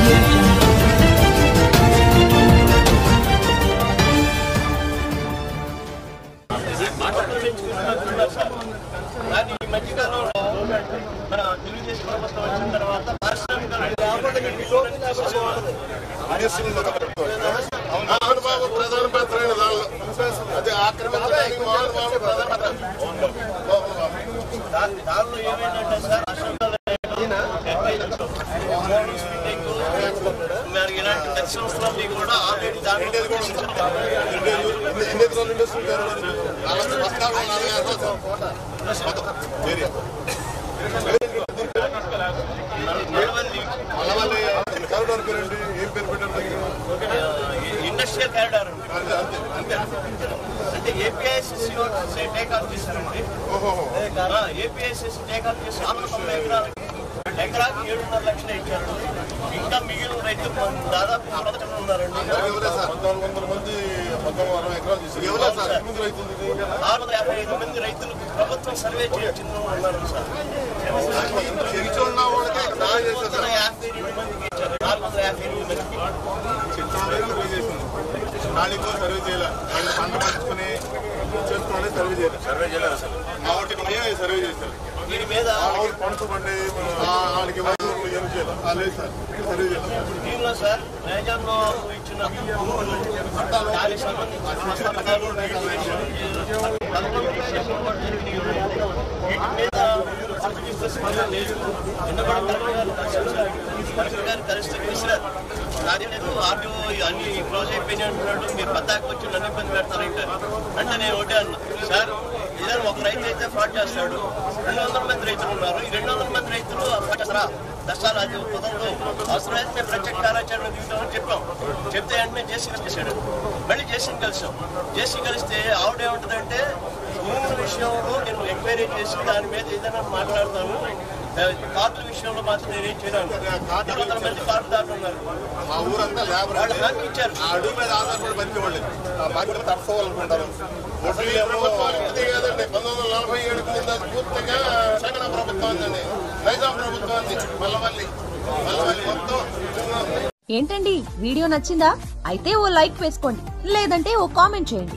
audio కానీ ఈ మధ్యకాలంలో మన తెలుగుదేశం ప్రభుత్వం వచ్చిన తర్వాత పారిశ్రామిక మోహన్ ప్రధాన పాత్ర అది ఆక్రమించడానికి మోహన్ ప్రధాన పాత్ర దానిలో ఏమైందంటే సార్ మళ్ళా వాళ్ళు కారిడార్ పేరండి ఏం పేరు ఇండస్ట్రియల్ కారిడార్ అంటే ఏపీఐసిసి టేక్ ఆఫ్ చేశారండి ఓహో ఏపీఐసిసి టేక్ ఆఫ్ చేసి ఆరు తొంభై ఎకరాలకి ఎకరాకి ఏడున్నర లక్షలు ఇచ్చారు. ఇంకా మిగిలిన రైతులు దాదాపు ఉన్నారండి పద్నాలుగు వందల మంది రైతులు. ఆరు వందల యాభై ఐదు మంది రైతులకు ప్రభుత్వం సర్వే చేయించింది ఉన్నారు సార్. నాలుగు చేశారు. వందల యాభై ఎనిమిది మందికి ఇచ్చారు. నాలుగు వందల యాభై ఎనిమిది మందికి సర్వే నాలుగు సర్వే చేయలే. పంట సర్వే చేయలేదు అసలు మా ఒకటి సర్వే చేశారు దీని మీద దీనిలో సార్ నైజాంలో ఇచ్చిన భూములు దానికి సంబంధించిన పథకాలు పదకొండు విషయాలు కూడా జరిగినాయి. వీటి మీద స్పందన లేదు కలెక్టర్ దర్శించారు కలెక్టర్ గారు చేశారు. ఆర్టీఓ అన్ని క్లోజ్ అయిపోయినాయి అంటున్నాడు. మీరు పద్దాకి వచ్చి నన్ను ఇబ్బంది పెడతారంటారు అంటే నేను ఒకటే అన్నా సార్ ఏదైనా ఒక రైతు అయితే ఫ్రాడ్ చేస్తాడు. రెండు వందల మంది రైతులు ఉన్నారు. ఈ రెండు వందల మంది రైతులు ఫ్రాడ్ చేస్తారా దర్శనాలు అవసరమైతే ప్రత్యక్ష కార్యాచరణ దిగుతామని చెప్పాం. చెప్తే వెంటనే జేసీ కలిసాడు మళ్ళీ జేసీని కలిసాం. జేసీ కలిస్తే ఆవిడ ఏమంటుందంటే భూముల విషయంలో నేను ఎంక్వైరీ చేసి దాని మీద ఏదైనా మాట్లాడతాను. కార్డుల విషయంలో మాత్రం నేనేం చేయను వందల మంది కార్డుదారులు ఉన్నారు. మా ఊరంతా లేబర్ వాళ్ళు హామీ ఇచ్చారు. ఆ అడుగు మీద ఆధారపడి బతికేవాళ్ళు. ఆ బాధ్యత తట్టుకోవాలనుకుంటారు వడ్డీ ఏమో ఇది కాదండి పంతొమ్మిది వందల నలభై ఏడుకి ముందు అది పూర్తిగా జగన్ ప్రభుత్వం ఉందండి నైజాం ప్రభుత్వం ఉంది మల్లవల్లి. మల్లవల్లి మొత్తం ఏంటండి? వీడియో నచ్చిందా? అయితే ఓ లైక్ వేసుకోండి. లేదంటే ఓ కామెంట్ చేయండి.